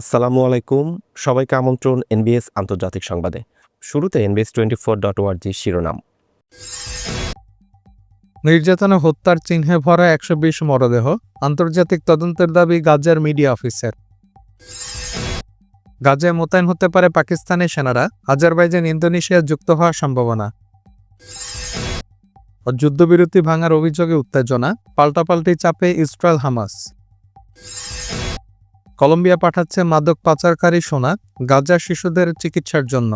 আসসালামু আলাইকুম। সবাইকে আমন্ত্রণ এনবিএস আন্তর্জাতিক সংবাদে। শুরুতে NBS twenty four dot org শিরোনাম। নির্যাতনে হত্যার চিহ্নে ভরা একশো বিশ মরদেহ, আন্তর্জাতিক তদন্তের দাবি গাজার মিডিয়া অফিসার। গাজায় মোতায়েন হতে পারে পাকিস্তানের সেনারা, আজারবাইজান, ইন্দোনেশিয়া যুক্ত হওয়ার সম্ভাবনা। যুদ্ধবিরতি ভাঙার অভিযোগে উত্তেজনা, পাল্টাপাল্টি চাপে ইসরায়েল হামাস। কলম্বিয়া পাঠাচ্ছে মাদক পাচারকারী সোনা গাজার শিশুদের চিকিৎসার জন্য।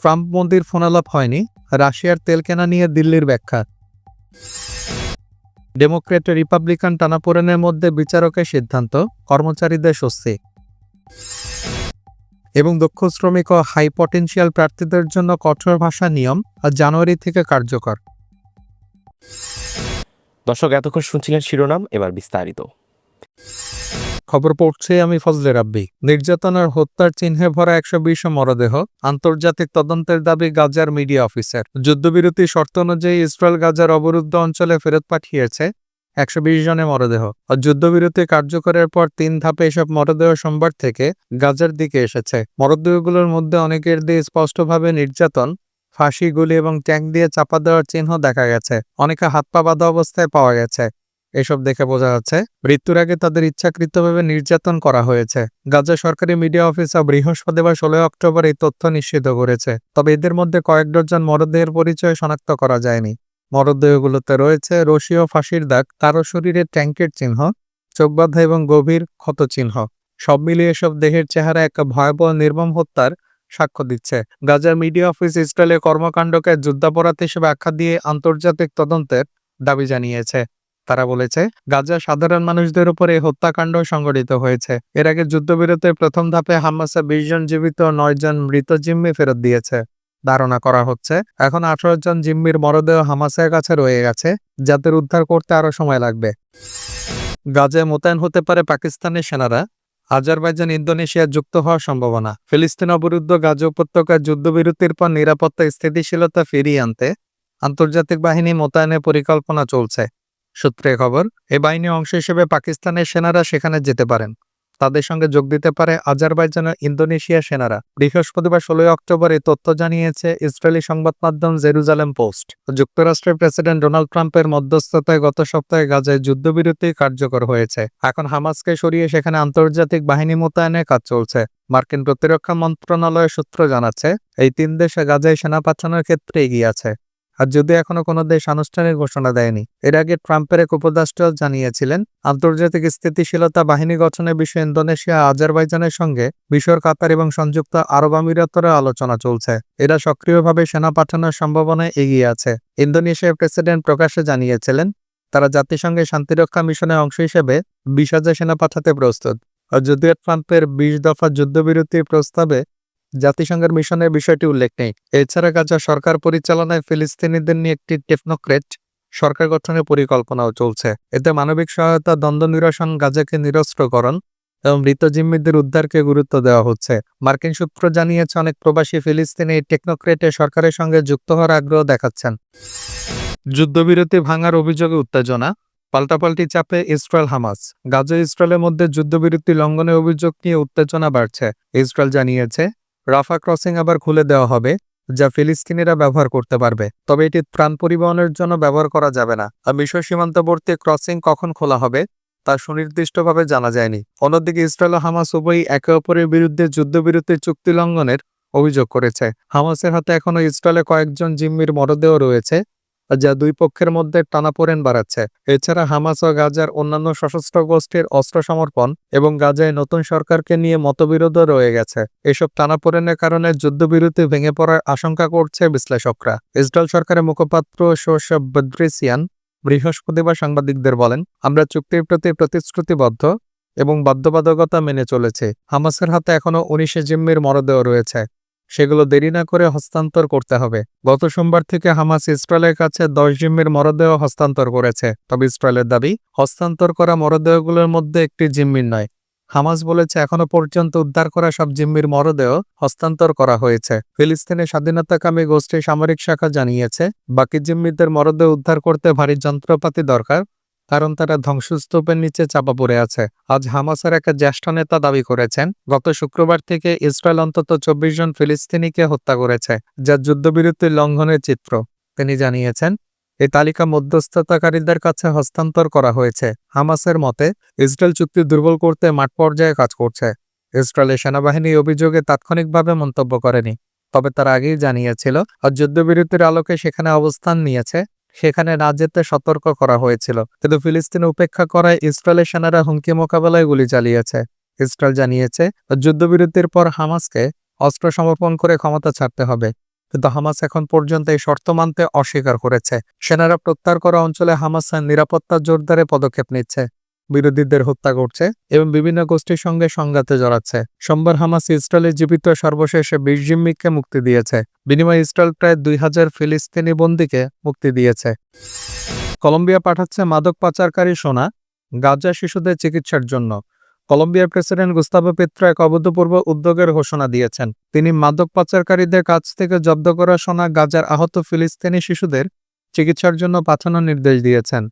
ট্রাম্প মন্দির ফোনালাপ হয়নি, রাশিয়ার তেল কেনা নিয়ে দিল্লির ব্যাখ্যা। ডেমোক্রেট রিপাবলিকান টানাপোড়েনের মধ্যে বিচারকের সিদ্ধান্ত, কর্মচারীদের স্বস্তি। এবং দক্ষ শ্রমিক ও হাই পটেনশিয়াল প্রার্থীদের জন্য কঠোর ভাষা নিয়ম জানুয়ারি থেকে কার্যকর। দর্শক, এতক্ষণ শুনছিলেন শিরোনাম, এবার বিস্তারিত। খবর পড়ছে, আমি ফজলে রাব্বি। নির্যাতন আর হত্যার চিহ্নে ভরা একশো বিশ মরদেহ, আন্তর্জাতিক তদন্তের দাবি গাজার মিডিয়া অফিসার। যুদ্ধবিরতি শর্ত অনুযায়ী ইসরায়েল গাজার অবরুদ্ধ অঞ্চলে ফেরত পাঠিয়েছে একশো বিশ জনের মরদেহ। আর যুদ্ধবিরতি কার্যকরের পর তিন ধাপে এসব মরদেহ সোমবার থেকে গাজার দিকে এসেছে। মরদেহগুলোর মধ্যে অনেকের দিয়ে স্পষ্টভাবে নির্যাতন, ফাঁসি, গুলি এবং ট্যাঙ্ক দিয়ে চাপা দেওয়ার চিহ্ন দেখা গেছে। অনেকে হাত পা বাঁধা অবস্থায় পাওয়া গেছে। এসব দেখে বোঝা যাচ্ছে। মৃত্যুর আগে তাদের ইচ্ছাকৃতভাবে নির্যাতন করা হয়েছে। গাজা সরকারি মিডিয়া অফিসার বৃহস্পতিবার ষোলোই অক্টোবর এই তথ্য নিশ্চিত করেছে। তবে এদের মধ্যে কয়েক ডজন মরদেহের পরিচয় শনাক্ত করা যায়নি। মরদেহগুলোতে রয়েছে রশি ও ফাঁসির দাগ, কারও শরীরে ট্যাঙ্কের চিহ্ন, চোখ বাঁধা এবং গভীর ক্ষত চিহ্ন। সব মিলিয়ে এসব দেহের চেহারা এক ভয়াবহ নির্মম হত্যার সাক্ষ্য দিচ্ছে। গাজার মিডিয়া অফিস ইসরায়েলের কর্মকাণ্ডকে যুদ্ধাপরাধ হিসেবে আখ্যা দিয়ে আন্তর্জাতিক তদন্তের দাবি জানিয়েছে। তারা বলেছে গাজা সাধারণ মানুষদের উপরে হত্যাকাণ্ড সংঘটিত হয়েছে। এর আগে যুদ্ধবিরতির প্রথম ধাপে হামাসে বিশ জন জীবিত, নয় জন মৃত জিম্মি ফেরত দিয়েছে। ধারণা করা হচ্ছে, এখন আঠারো জন জিম্মির মরদেহ হামাসের কাছে রয়ে গেছে, যাদের উদ্ধার করতে আরও সময় লাগবে। গাজায় মোতায়েন হতে পারে পাকিস্তানের সেনারা। আজারবাইজান ইন্দোনেশিয়া যুক্ত হওয়ার সম্ভাবনা। ফিলিস্তিন অবরুদ্ধ গাজা উপত্যকার যুদ্ধবিরতির পর নিরাপত্তা স্থিতিশীলতা ফিরিয়ে আনতে আন্তর্জাতিক বাহিনী মোতায়েনের পরিকল্পনা চলছে। সূত্রে খবর, এ বাহিনীর অংশ হিসেবে পাকিস্তানের সেনারা সেখানে যেতে পারেন। তাদের সঙ্গে যোগ দিতে পারে আজারবাইজান ও ইন্দোনেশিয়া সেনারা। বৃহস্পতিবার ষোলোই অক্টোবর এই তথ্য জানিয়েছে ইসরায়েলি সংবাদ মাধ্যম জেরুজালেম পোস্ট। যুক্তরাষ্ট্রের প্রেসিডেন্ট ডোনাল্ড ট্রাম্পের মধ্যস্থতায় গত সপ্তাহে গাজায় যুদ্ধবিরতি কার্যকর হয়েছে। এখন হামাসকে সরিয়ে সেখানে আন্তর্জাতিক বাহিনী মোতায়েনের কাজ চলছে। মার্কিন প্রতিরক্ষা মন্ত্রণালয়ের সূত্র জানাচ্ছে, এই তিন দেশে গাজায় সেনা পাঠানোর ক্ষেত্রে এগিয়ে আছে। আর যদি এখনও কোনো দেশ আনুষ্ঠানিক ঘোষণা দেয়নি, এর আগে ট্রাম্পের এক উপদেষ্টা জানিয়েছিলেন, আন্তর্জাতিক স্থিতিশীলতা বাহিনী গঠনের বিষয়ে ইন্দোনেশিয়া, আজারবাইজানের সঙ্গে মিশর, কাতার এবং সংযুক্ত আরব আমিরাতের আলোচনা চলছে, এরা সক্রিয়ভাবে সেনা পাঠানোর সম্ভাবনায় এগিয়ে আছে, ইন্দোনেশিয়ার প্রেসিডেন্ট প্রকাশ্যে জানিয়েছিলেন, তারা জাতিসংঘের শান্তিরক্ষা মিশনের অংশ হিসেবে বিশ হাজার সেনা পাঠাতে প্রস্তুত, আর যদিও ট্রাম্পের বিশ দফা যুদ্ধবিরতির প্রস্তাবে জাতিসংঘের মিশনের বিষয়টি উল্লেখ নেই। এছাড়া গাজা সরকার পরিচালনায় ফিলিস্তিনিদের নিয়ে একটি টেকনোক্রেট সরকার গঠনের পরিকল্পনাও চলছে। এতে মানবিক সহায়তা, দ্বন্দ্ব নিরসন, গাজাকে নিরস্ত্রকরণ এবং মৃত জিম্মিদের উদ্ধারকে গুরুত্ব দেওয়া হচ্ছে। মার্কিন সূত্র জানিয়েছে, অনেক প্রবাসী ফিলিস্তিনি টেকনোক্রেটে সরকারের সঙ্গে যুক্ত হওয়ার আগ্রহ দেখাচ্ছেন। যুদ্ধবিরতি ভাঙার অভিযোগে উত্তেজনা, পাল্টাপাল্টি চাপে ইসরায়েল হামাস। গাজা ইসরায়েলের মধ্যে যুদ্ধবিরতি লঙ্ঘনের অভিযোগ নিয়ে উত্তেজনা বাড়ছে। ইসরায়েল জানিয়েছে রাফা ক্রসিং আবার খুলে দেওয়া হবে, যা ফিলিস্তিনিরা ব্যবহার করতে পারবে। তবে এটি ত্রাণ পরিবহনের জন্য ব্যবহার করা যাবে না। মিশর সীমান্তবর্তী ক্রসিং কখন খোলা হবে, তা সুনির্দিষ্টভাবে জানা যায়নি। অন্যদিকে ইসরায়েল ও হামাস উভয়ই একে অপরের বিরুদ্ধে যুদ্ধবিরতির চুক্তি লঙ্ঘনের অভিযোগ করেছে। হামাসের হাতে এখনও ইসরায়েলে কয়েকজন জিম্মির মরদেহ রয়েছে যা দুই পক্ষের মধ্যে টানাপোড়েন বাড়াচ্ছে। এছাড়া হামাস ও গাজার অন্যান্য সশস্ত্র গোষ্ঠীর অস্ত্র সমর্পণ এবং গাজায় নতুন সরকারকে নিয়ে মতবিরোধও রয়ে গেছে। এসব টানাপোড়েনের কারণে যুদ্ধবিরতি ভেঙে পড়ার আশঙ্কা করছে বিশ্লেষকরা। ইসরায়েল সরকারের মুখপাত্র শোসব বদ্রিসিয়ান বৃহস্পতিবার সাংবাদিকদের বলেন, আমরা চুক্তির প্রতি প্রতিশ্রুতিবদ্ধ এবং বাধ্যবাধকতা মেনে চলেছে। হামাসের হাতে এখনও উনিশে জিম্মির মরদেহ রয়েছে। সেগুলো দেরি না করে হস্তান্তর করতে হবে। গত সোমবার থেকে হামাস ইসরায়েলের কাছে দশ জিম্মির মরদেহ হস্তান্তর করেছে। তবে ইসরায়েলের দাবি, হস্তান্তর করা মরদেহগুলোর মধ্যে একটি জিম্মির নয়। হামাস বলেছে, এখনও পর্যন্ত উদ্ধার করা সব জিম্মির মরদেহ হস্তান্তর করা হয়েছে। ফিলিস্তিনের স্বাধীনতাকামী গোষ্ঠীর সামরিক শাখা জানিয়েছে, বাকি জিম্মিদের মরদেহ উদ্ধার করতে ভারী যন্ত্রপাতি দরকার। কারণ তারা ধ্বংসস্তূপের নিচে চাপা পড়ে আছে। আজ হামাসের এক জ্যেষ্ঠ নেতা দাবি করেছেন, গত শুক্রবার থেকে ইসরায়েল অন্তত চব্বিশ জন ফিলিস্তিনিকে হত্যা করেছে, যা যুদ্ধবিরতির লঙ্ঘনের চিত্র। তিনি জানিয়েছেন এই তালিকা মধ্যস্থতাকারীদের কাছে হস্তান্তর করা হয়েছে। হামাসের মতে, ইসরায়েল চুক্তি দুর্বল করতে মাঠ পর্যায়ে কাজ করছে। ইসরায়েলের সেনাবাহিনী অভিযোগে তাৎক্ষণিকভাবে মন্তব্য করেনি। তবে তার আগেই জানিয়েছিল আর যুদ্ধবিরতির আলোকে সেখানে অবস্থান নিয়েছে সেখানে না যেতে সতর্ক করা হয়েছিল। কিন্তু ফিলিস্তিন উপেক্ষা করায় ইসরায়েলের সেনারা হুমকি মোকাবেলায় গুলি চালিয়েছে। ইসরায়েল জানিয়েছে, যুদ্ধবিরতির পর হামাসকে অস্ত্র সমর্পণ করে ক্ষমতা ছাড়তে হবে। কিন্তু হামাস এখন পর্যন্ত এই শর্ত মানতে অস্বীকার করেছে। সেনারা প্রত্যাহার করা অঞ্চলে হামাসের নিরাপত্তা জোরদারে পদক্ষেপ নিচ্ছে। বিরোধীদের হত্যা করছে এবং বিভিন্ন গোষ্ঠীর সঙ্গে সংঘাতে জড়াচ্ছে। সোমবার হামাস ইসরায়েলের জীবিত সর্বশেষে বিশ জিম্মিককে মুক্তি দিয়েছে। বিনিময়ে ইসরায়েল প্রায় দুই হাজার ফিলিস্তিনি বন্দীকে মুক্তি দিয়েছে। কলম্বিয়া পাঠাচ্ছে মাদক পাচারকারী সোনা গাজা শিশুদের চিকিৎসার জন্য। কলম্বিয়ার প্রেসিডেন্ট গুস্তাভো পেত্রো এক অভূতপূর্ব উদ্যোগের ঘোষণা দিয়েছেন। তিনি মাদক পাচারকারীদের কাছ থেকে জব্দ করা সোনা গাজার আহত ফিলিস্তিনি শিশুদের চিকিৎসার জন্য পাঠানোর নির্দেশ দিয়েছেন।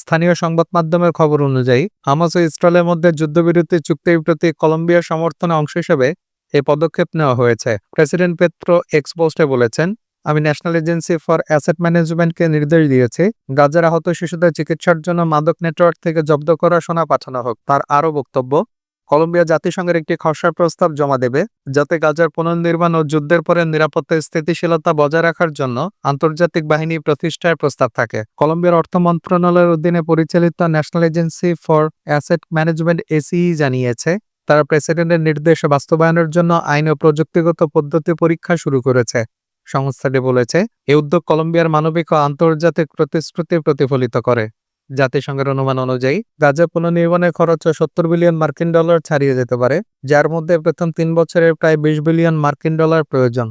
স্থানীয় সংবাদ মাধ্যমের খবর অনুযায়ী, হামাস ও ইসরায়েলের মধ্যে যুদ্ধবিরতি চুক্তির প্রতি কলম্বিয়ার সমর্থনে অংশ হিসেবে এই পদক্ষেপ নেওয়া হয়েছে। প্রেসিডেন্ট পেত্রো এক্সপোস্টে বলেছেন, আমি ন্যাশনাল এজেন্সি ফর অ্যাসেট ম্যানেজমেন্টকে নির্দেশ দিয়েছি, গাজার আহত শিশুদের চিকিৎসার জন্য মাদক নেটওয়ার্ক থেকে জব্দ করা সোনা পাঠানো হোক। তার আরও বক্তব্য কলম্বিয়া জাতিসংঘের একটি খসড়া প্রস্তাব জমা দেবে, যাতে গাজার পুনর্নির্মাণ ও যুদ্ধের পরে নিরাপত্তা স্থিতিশীলতা বজায় রাখার জন্য আন্তর্জাতিক বাহিনী প্রতিষ্ঠার প্রস্তাব থাকে। কলম্বিয়ার অর্থ মন্ত্রণালয়ের অধীনে পরিচালিত national agency for asset management এসিই জানিয়েছে, তারা প্রেসিডেন্টের নির্দেশ বাস্তবায়নের জন্য আইন ও প্রযুক্তিগত পদ্ধতি পরীক্ষা শুরু করেছে। সংস্থাটি বলেছে এই উদ্যোগ কলম্বিয়ার মানবিক ও আন্তর্জাতিক প্রতিশ্রুতি প্রতিফলিত করে। জাতিসংঘের অনুমান অনুযায়ী, গাজা পুনর্নির্মাণের খরচ সত্তর বিলিয়ন মার্কিন ডলার ছাড়িয়ে যেতে পারে, যার মধ্যে প্রথম তিন বছরের প্রায় বিশ বিলিয়ন মার্কিন ডলার প্রয়োজন।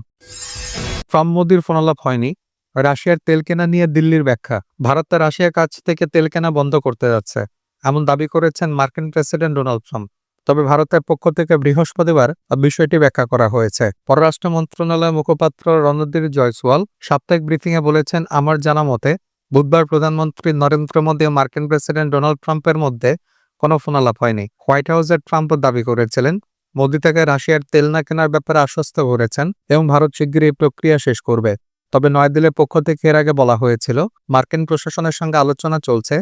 ট্রাম্প মোদির ফোনালাপ হয়নি। রাশিয়ার তেল কেনা নিয়ে দিল্লির ব্যাখ্যা। ভারত রাশিয়ার কাছ থেকে তেল কেনা বন্ধ করতে যাচ্ছে, এমন দাবি করেছেন মার্কিন প্রেসিডেন্ট ডোনাল্ড ট্রাম্প। তবে ভারতের পক্ষ থেকে বৃহস্পতিবার বিষয়টি ব্যাখ্যা করা হয়েছে। পররাষ্ট্র মন্ত্রণালয়ের মুখপাত্র রণধীর জয়সওয়াল সাপ্তাহিক ব্রিফিংয়ে বলেছেন, আমার জানা মতে বুধবার প্রধানমন্ত্রী নরেন্দ্র মোদী ও মার্কিন প্রেসিডেন্ট ডোনাল্ড ট্রাম্পের মধ্যে কোনো ফোনালাপ হয়নি। হোয়াইট হাউসের ট্রাম্প দাবি করেছিলেন, মোদী থেকে রাশিয়ার তেল না কেনার ব্যাপারে আশ্বস্ত করেছেন এবং ভারত শিগগিরই এই প্রক্রিয়া শেষ করবে। তবে নয়াদিল্লির পক্ষ থেকে এর আগে বলা হয়েছিল, মার্কিন প্রশাসনের সঙ্গে আলোচনা চলছে,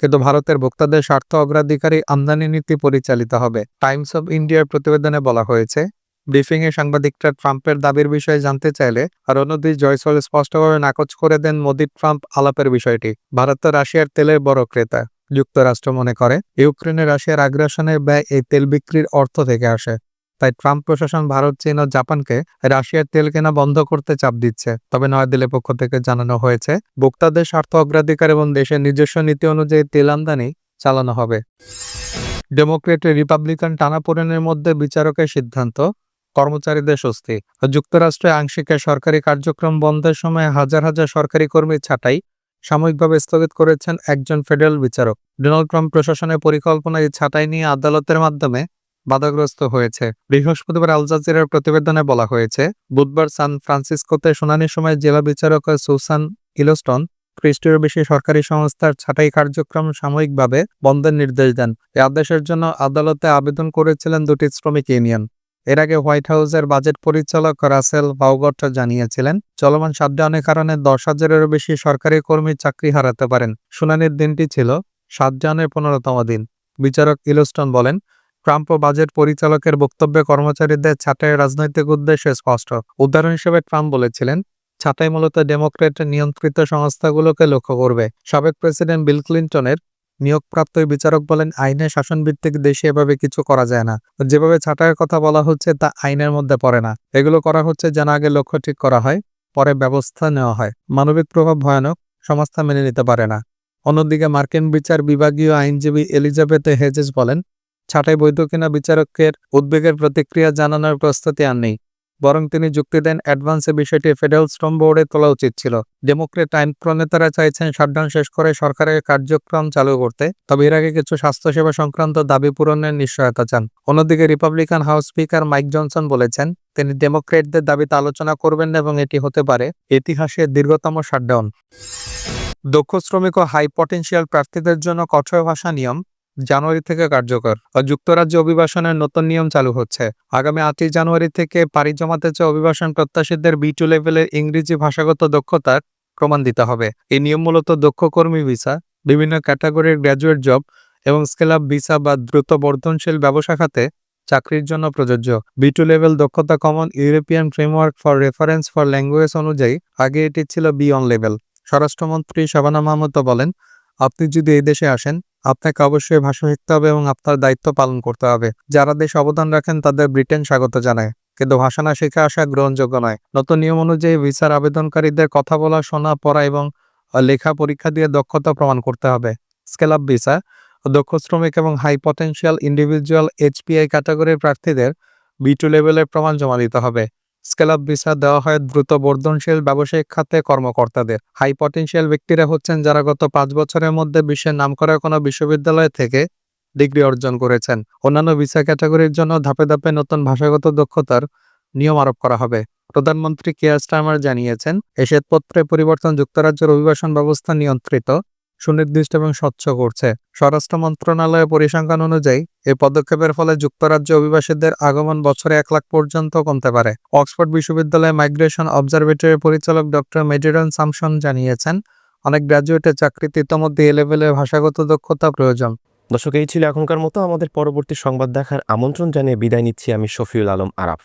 কিন্তু ভারতের ভোক্তাদের স্বার্থ অগ্রাধিকারী আমদানি নীতি পরিচালিত হবে। টাইমস অব ইন্ডিয়ার প্রতিবেদনে বলা হয়েছে ব্রিফিংয়ে সাংবাদিকরা ট্রাম্পের দাবির বিষয়ে জানতে চাইলে রণদীপ জয়সওয়াল স্পষ্টভাবে নাকচ করে দেন মোদি ট্রাম্প আলাপের বিষয়টি। ভারত রাশিয়ার তেলের বড় ক্রেতা, যুক্তরাষ্ট্র মনে করে। ইউক্রেনে রাশিয়ার আগ্রাসনের ব্যয় এই তেল বিক্রির অর্থ থেকে আসে। তাই ট্রাম্প প্রশাসন ভারত, চীন ও জাপানকে রাশিয়ার তেল কেনা বন্ধ করতে চাপ দিচ্ছে। তবে নয়াদিল্লির পক্ষ থেকে জানানো হয়েছে, ভোক্তাদের স্বার্থ অগ্রাধিকার এবং দেশের নিজস্ব নীতি অনুযায়ী তেল আমদানি চালানো হবে। ডেমোক্রেট রিপাবলিকান টানাপোড়েনের মধ্যে বিচারকের সিদ্ধান্ত কর্মচারীদের স্বস্তি যুক্তরাষ্ট্রে আংশিক সরকারি কার্যক্রম বন্ধের সময় হাজার হাজার সরকারি কর্মী ছাঁটাই সাময়িকভাবে স্থগিত করেছেন একজন ফেডারেল বিচারক। ডোনাল্ড ট্রাম্প প্রশাসনের পরিকল্পনা এই ছাঁটাই নিয়ে আদালতের মাধ্যমে বাধাগ্রস্ত হয়েছে। বৃহস্পতিবার আল জাজিরার প্রতিবেদনে বলা হয়েছে, বুধবার সান ফ্রান্সিসকোতে শুনানির সময় জেলা বিচারক সুসান ইলোস্টন খ্রিস্টীয় বেশি সরকারি সংস্থার ছাঁটাই কার্যক্রম সাময়িকভাবে বন্ধের নির্দেশ দেন। এই আদেশের জন্য আদালতে আবেদন করেছিলেন দুটি শ্রমিক ইউনিয়ন। এর আগে হোয়াইট হাউসের বাজেট পরিচালক রাসেল বাউগট জানিয়েছিলেন, চলমান শাটডাউনের কারণে দশ হাজারেরও বেশি সরকারি কর্মী চাকরি হারাতে পারেন। শুনানির দিনটি ছিল শাটডাউনের পনেরোতম দিন। বিচারক ইলোস্টন বলেন, ট্রাম্প ও বাজেট পরিচালকের বক্তব্যে কর্মচারীদের ছাঁটাই রাজনৈতিক উদ্দেশ্যে স্পষ্ট। উদাহরণ হিসেবে ট্রাম্প বলেছিলেন, ছাঁটাই মূলত ডেমোক্রেট নিয়ন্ত্রিত সংস্থাগুলোকে লক্ষ্য করবে। সাবেক প্রেসিডেন্ট বিল ক্লিন্টনের নিয়োগপ্রাপ্ত বিচারক বলেন, আইনে শাসনভিত্তিক দেশে এভাবে কিছু করা যায় না। যেভাবে ছাঁটাইয়ের কথা বলা হচ্ছে, তা আইনের মধ্যে পড়ে না। এগুলো করা হচ্ছে যেন আগে লক্ষ্য ঠিক করা হয়, পরে ব্যবস্থা নেওয়া হয়। মানবিক প্রভাব ভয়ানক সংস্থা মেনে নিতে পারে না। অন্যদিকে মার্কিন বিচার বিভাগীয় আইনজীবী এলিজাবেথ হেজেস বলেন, ছাঁটাই বৈধ কিনা বিচারকের উদ্বেগের প্রতিক্রিয়া জানানোর প্রস্তুতি আর নেই। বরং তিনি যুক্তি দেন, অ্যাডভান্সে বিষয়টি ফেডারেল শ্রম বোর্ডে তোলা উচিত ছিল। ডেমোক্রেট আইন প্রণেতারা চাইছেন শাটডাউন শেষ করে সরকারের কার্যক্রম চালু করতে, তবে এর আগে কিছু স্বাস্থ্যসেবা সংক্রান্ত দাবি পূরণের নিশ্চয়তা চান। অন্যদিকে Republican House speaker Mike Johnson বলেছেন, তিনি ডেমোক্রেটদের দাবিতে আলোচনা করবেন এবং এটি হতে পারে ইতিহাসের দীর্ঘতম শাটডাউন। দক্ষ শ্রমিক ও হাই পটেনশিয়াল প্রার্থীদের জন্য কঠোর ভাষা নিয়ম জানুয়ারি থেকে কার্যকর। যুক্তরাজ্য অভিবাসনের নতুন নিয়ম চালু হচ্ছে। আগামী আটই জানুয়ারি থেকে পাড়ি জমাতে চেয়ে অভিবাসন প্রত্যাশীদের বি টু লেভেলের ইংরেজি ভাষাগত দক্ষতার প্রমাণ দিতে হবে। এই নিয়ম মূলত দক্ষ কর্মী ভিসা, বিভিন্ন ক্যাটাগরির গ্র্যাজুয়েট জব এবং স্কেল আপ ভিসা বা দ্রুত বর্ধনশীল ব্যবসা খাতে চাকরির জন্য প্রযোজ্য। বি টু লেভেল দক্ষতা common European framework for reference for language অনুযায়ী, আগে এটি ছিল বি অন লেভেল। স্বরাষ্ট্রমন্ত্রী শাবানা মাহমুদ বলেন আপনি যদি এই দেশে আসেন, আপনাকে অবশ্যই ভাষা শিখতে হবে এবং আপনার দায়িত্ব পালন করতে হবে। যারা দেশ অবদান রাখেন, তাদের ব্রিটেন স্বাগত জানায়। কিন্তু ভাষা না শিখে আসা গ্রহণযোগ্য নয়। নতুন নিয়ম অনুযায়ী ভিসার আবেদনকারীদের কথা বলা, শোনা, পড়া এবং লেখা পরীক্ষা দিয়ে দক্ষতা প্রমাণ করতে হবে। স্কেল আপ ভিসা, দক্ষ শ্রমিক এবং হাই পটেনশিয়াল ইন্ডিভিজুয়াল এইচপিআই ক্যাটাগরির প্রার্থীদের বি টু লেভেলের প্রমাণ জমা দিতে হবে। স্কেল আপ ভিসা দেওয়া হয় দ্রুত বর্ধনশীল ব্যবসায়িক খাতে কর্মকর্তাদের। হাই পটেনশিয়াল ব্যক্তিরা হচ্ছেন যারা গত পাঁচ বছরের মধ্যে বিশ্বের নামকরা কোনো বিশ্ববিদ্যালয় থেকে ডিগ্রি অর্জন করেছেন। অন্যান্য ভিসা ক্যাটাগরির জন্য ধাপে ধাপে নতুন ভাষাগত দক্ষতার নিয়ম আরোপ করা হবে। প্রধানমন্ত্রী কেয়ার স্টারমার জানিয়েছেন এই শ্বেতপত্রে পরিবর্তন যুক্তরাজ্যের অভিবাসন ব্যবস্থা নিয়ন্ত্রিত। সুনির্দিষ্ট এবং স্বচ্ছ করছে। স্বরাষ্ট্র মন্ত্রণালয়ের পরিসংখ্যান অনুযায়ী, এই পদক্ষেপের ফলে যুক্তরাজ্য অভিবাসীদের আগমন বছরে এক লাখ পর্যন্ত কমতে পারে। অক্সফোর্ড বিশ্ববিদ্যালয়ের মাইগ্রেশন অবজারভেটরির পরিচালক ডক্টর মেডিরন সামসন জানিয়েছেন, অনেক গ্র্যাজুয়েটের চাকরিতে ইতোমধ্যে এ লেভেলের ভাষাগত দক্ষতা প্রয়োজন। দর্শক, এই ছিল এখনকার মতো। আমাদের পরবর্তী সংবাদ দেখার আমন্ত্রণ জানিয়ে বিদায় নিচ্ছি আমি শফিউল আলম আরাফ।